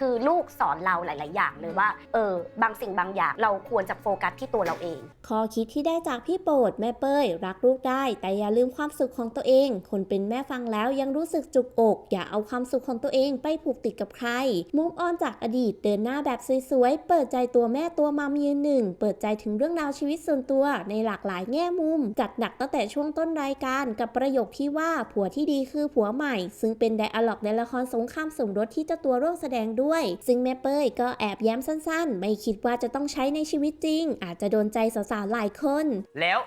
คือลูกสอนเราหลาย ๆ อย่างเลยว่า เออ บางสิ่งบางอย่างเราควรจะโฟกัสที่ตัวเราเอง ข้อคิดที่ได้จากพี่โปรดแม่เป้ย รักลูกได้ แต่อย่าลืมความสุขของตัวเอง คนเป็นแม่ฟังแล้วยังรู้สึกจุกอก อย่าเอาความสุขของตัวเองไปผูกติดกับใคร มุมออนจากอดีตเดินหน้าแบบสวย ๆ เปิดใจตัวแม่ตัวมัมยืนหนึ่ง เปิดใจถึงเรื่องราวชีวิตส่วนตัว ในหลากหลายแง่มุม จัดหนักตั้งแต่ช่วงต้นรายการกับประโยคที่ว่าผัวที่ดีคือผัวใหม่ ซึ่งเป็นไดอะล็อกในละครสงครามสมรสที่เจ้าตัวร่วมแสดงด้วยซึ่งแม่เป้ยก็แอบแย้มสั้นๆ ไม่คิดว่าจะต้องใช้ในชีวิตจริง อาจจะโดนใจสาวๆหลายคน แล้ว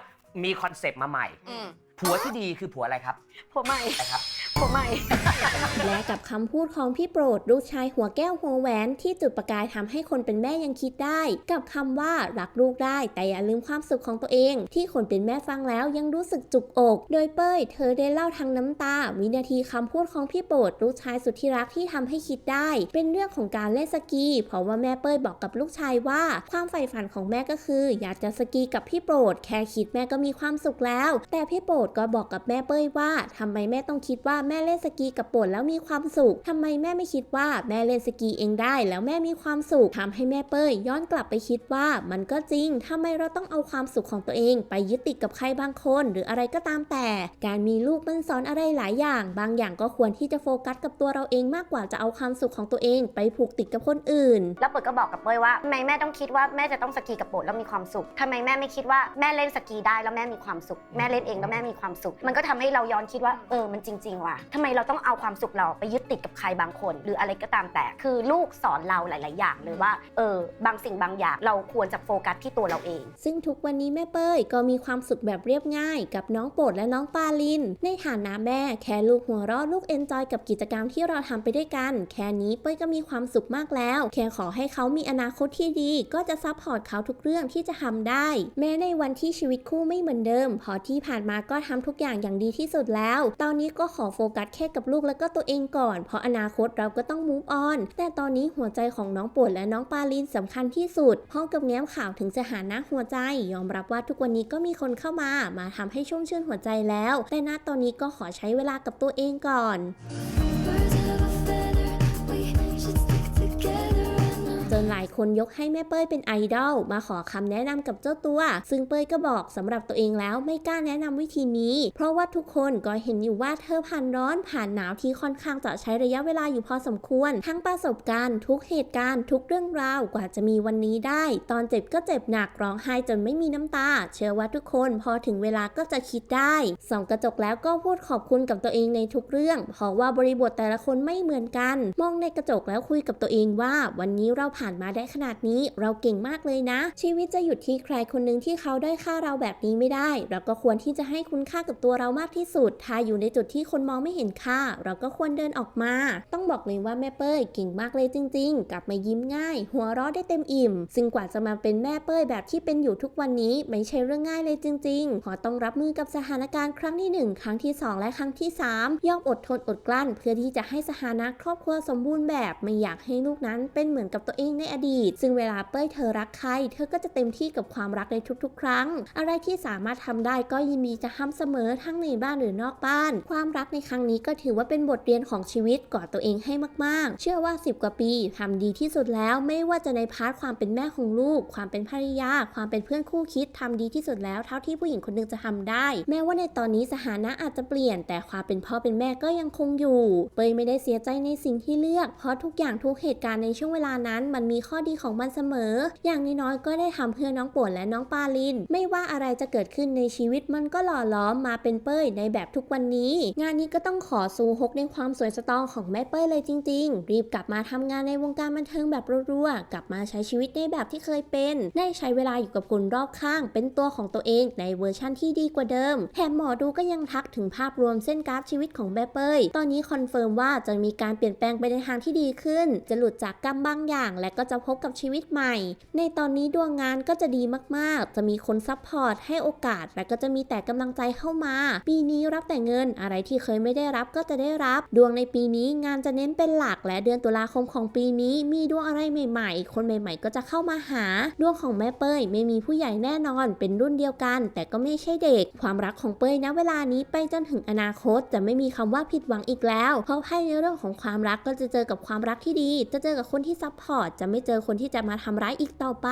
มีคอนเซปต์มาใหม่อืมผัวที่ดีคือผัวอะไรครับผมไม่อะไรครับ ผมไม่ และกับคำพูดของพี่โปรดลูกชายหัวแก้วหัวแหวนที่จุดประกายทำให้คนเป็นแม่ยังคิดได้ กับคำว่ารักลูกได้แต่อย่าลืมความสุขของตัวเอง ที่คนเป็นแม่ฟังแล้วยังรู้สึกจุกอก โดยเป้ย เธอได้เล่าทางน้ำตา วินาทีคำพูดของพี่โปรดลูกชายสุดที่รักที่ทำให้คิดได้ เป็นเรื่องของการเล่นสกี เพราะว่าแม่เป้ยบอกกับลูกชายว่า ความใฝ่ฝันของแม่ก็คือ อยากจะสกีกับพี่โปรด แค่คิดแม่ก็มีความสุขแล้ว แต่พี่โปรดก็บอกกับแม่เป้ยว่าทำไมแม่ต้องคิดว่าแม่เล่นสกีกับปรดแล้วมีความสุขทำไมแม่ไม่คิดว่าแม่เล่นสกีเองได้ แล้วแม่มีความสุขทำให้แม่เป้ยย้อนกลับไปคิดว่ามันก็จริงทำไมเราต้องเอาความสุขของตัวเอง ไปยึดติดกับใครบางคน หรืออะไรก็ตามแต่ การมีลูกมันสอนอะไรหลายอย่าง บางอย่างก็ควรที่จะโฟกัสกับตัวเราเองมากกว่าจะเอาความสุขของตัวเอง ไปผูกติดกับคนอื่น แล้วเปิดก็บอกกับเป้ยว่าทำไมแม่ต้องคิดว่าแม่จะต้องสกีกับโปดแล้วมีความสุขทำไมแม่ไม่คิดว่าแม่เล่นสกีได้แล้วแม่มีความสุข แม่เล่นเองแล้วแม่มีความสุข มันก็ทำให้เราย้อนคิดว่าเออมันจริง ๆ ว่ะทำไมเราต้องเอาความสุขเราไปยึดติดกับใครบางคน หรืออะไรก็ตามแต่ คือลูกสอนเราหลาย ๆ อย่างเลยว่า เออ บางสิ่งบางอย่างเราควรจะโฟกัสที่ตัวเราเอง ซึ่งทุกวันนี้แม่เป้ยก็มีความสุขแบบเรียบง่าย กับน้องโปรดและน้องปาลิน ในฐานะแม่แค่ลูกหัวเราะลูกเอนจอยกับกิจกรรมที่เราทำไปด้วยกัน แค่นี้เป้ยก็มีความสุขมากแล้วแค่ขอให้เขามีอนาคตที่ดี ก็จะซัพพอร์ตเขาทุกเรื่องที่จะทำได้ แม้ในวันที่ชีวิตคู่ไม่เหมือนเดิม พอที่ผ่านมาก็ทำทุกอย่างอย่างดีที่สุดแล้ว ตอนนี้ก็ขอโฟกัสแค่กับลูกแล้วก็ตัวเองก่อน เพราะอนาคตเราก็ต้อง move on แต่ตอนนี้หัวใจของน้องปวดและน้องปาลินสำคัญที่สุดพร้อมกับแง้มข่าวถึงสถานะหัวใจ ยอมรับว่าทุกวันนี้ก็มีคนเข้ามา มาทำให้ชุ่มชื่นหัวใจแล้ว แต่ณตอนนี้ก็ขอใช้เวลากับตัวเองก่อนายคนยกให้แม่เป้ยเป็นไอดอลมาขอคำแนะนำกับเจ้าตัว ซึ่งเป้ยก็บอกสำหรับตัวเองแล้วไม่กล้าแนะนำวิธีนี้ เพราะว่าทุกคนก็เห็นอยู่ว่าเธอผ่านร้อนผ่านหนาวที่ค่อนข้างจะใช้ระยะเวลาอยู่พอสมควร ทั้งประสบการณ์ทุกเหตุการณ์ทุกเรื่องราวกว่าจะมีวันนี้ได้ ตอนเจ็บก็เจ็บหนักร้องไห้จนไม่มีน้ำตา เชื่อว่าทุกคนพอถึงเวลาก็จะคิดได้ส่องกระจกแล้วก็พูดขอบคุณกับตัวเองในทุกเรื่องเพราะว่าบริบทแต่ละคนไม่เหมือนกัน มองในกระจกแล้วคุยกับตัวเองว่า วันนี้เราผ่านมาได้ขนาดนี้เราเก่งมากเลยนะ ชีวิตจะหยุดที่ใครคนหนึ่งที่เขาได้ค่าเราแบบนี้ไม่ได้ เราก็ควรที่จะให้คุณค่ากับตัวเรามากที่สุด ถ้าอยู่ในจุดที่คนมองไม่เห็นค่า เราก็ควรเดินออกมา ต้องบอกเลยว่าแม่เป้ยเก่งมากเลยจริง ๆ กลับมายิ้มง่าย หัวเราะได้เต็มอิ่ม ซึ่งกว่าจะมาเป็นแม่เป้ยแบบที่เป็นอยู่ทุกวันนี้ไม่ใช่เรื่องง่ายเลยจริงๆเพอต้องรับมือกับสถานการณ์ครั้งที่หนึ่งครั้งที่สองและครั้งที่สามย่อมอดทนอดกลั้น เพื่อที่จะให้สถานะครอบครัวสมบูรณ์แบบ ไม่อยากให้ลูกนั้นเป็นเหมือนกับตัวเองในอดีต ซึ่งเวลาเป้ยเธอรักใคร เธอก็จะเต็มที่กับความรักในทุกๆ ครั้ง อะไรที่สามารถทำได้ก็ยินดีจะทำเสมอทั้งในบ้านหรือนอกบ้าน ความรักในครั้งนี้ก็ถือว่าเป็นบทเรียนของชีวิตกอดตัวเองให้มากๆ เชื่อว่า 10 กว่าปีทำดีที่สุดแล้ว ไม่ว่าจะในพาร์ทความเป็นแม่ของลูก ความเป็นภรรยา ความเป็นเพื่อนคู่คิดทำดีที่สุดแล้วเท่าที่ผู้หญิงคนหนึงจะทำได้ แม้ว่าในตอนนี้สถานะอาจจะเปลี่ยน แต่ความเป็นพ่อเป็นแม่ก็ยังคงอยู่ เปยไม่ได้เสียใจในสิ่งที่เลือก เพราะทุกอย่างทุกเหตุการณ์ในช่วงเวลานั้น มันมีข้อดีของมันเสมอ อย่างน้อยๆก็ได้ทำเพื่อน้องโปรดและน้องปาลิน ไม่ว่าอะไรจะเกิดขึ้นในชีวิตมันก็หล่อล้อมมาเป็นเป้ยในแบบทุกวันนี้ งานนี้ก็ต้องขอซูฮกในความสวยสตองของแม่เป้ยเลยจริง ๆ รีบกลับมาทำงานในวงการบันเทิงแบบรัวๆกลับมาใช้ชีวิตในแบบที่เคยเป็น ได้ใช้เวลาอยู่กับคนรอบข้าง เป็นตัวของตัวเองในเวอร์ชั่นที่ดีกว่าเดิมแถมหมอดูก็ยังทักถึงภาพรวมเส้นกราฟชีวิตของแม่เป้ย ตอนนี้คอนเฟิร์มว่าจะมีการเปลี่ยนแปลงไปในทางที่ดีขึ้น จะหลุดจากกรรมบางอย่าง และก็จะพบกับชีวิตใหม่ ในตอนนี้ดวงงานก็จะดีมากๆ จะมีคนซัพพอร์ตให้โอกาส และก็จะมีแต่กำลังใจเข้ามา ปีนี้รับแต่เงินอะไรที่เคยไม่ได้รับก็จะได้รับ ดวงในปีนี้งานจะเน้นเป็นหลักและเดือนตุลาคมของปีนี้ มีดวงอะไรใหม่ ๆ คนใหม่ ๆ ก็จะเข้ามาหา ดวงของแม่เป้ย ไม่มีผู้ใหญ่แน่นอน เป็นรุ่นเดียวกัน แต่ก็ไม่ใช่เด็ก ความรักของเป้ยณเวลานี้ไปจนถึงอนาคตจะไม่มีคำว่าผิดหวังอีกแล้ว เพราะไพ่ในเรื่องของความรักก็จะเจอกับความรักที่ดี จะเจอกับคนที่ซัพพอร์ตจะไม่เจอคนที่จะมาทำร้ายอีกต่อไป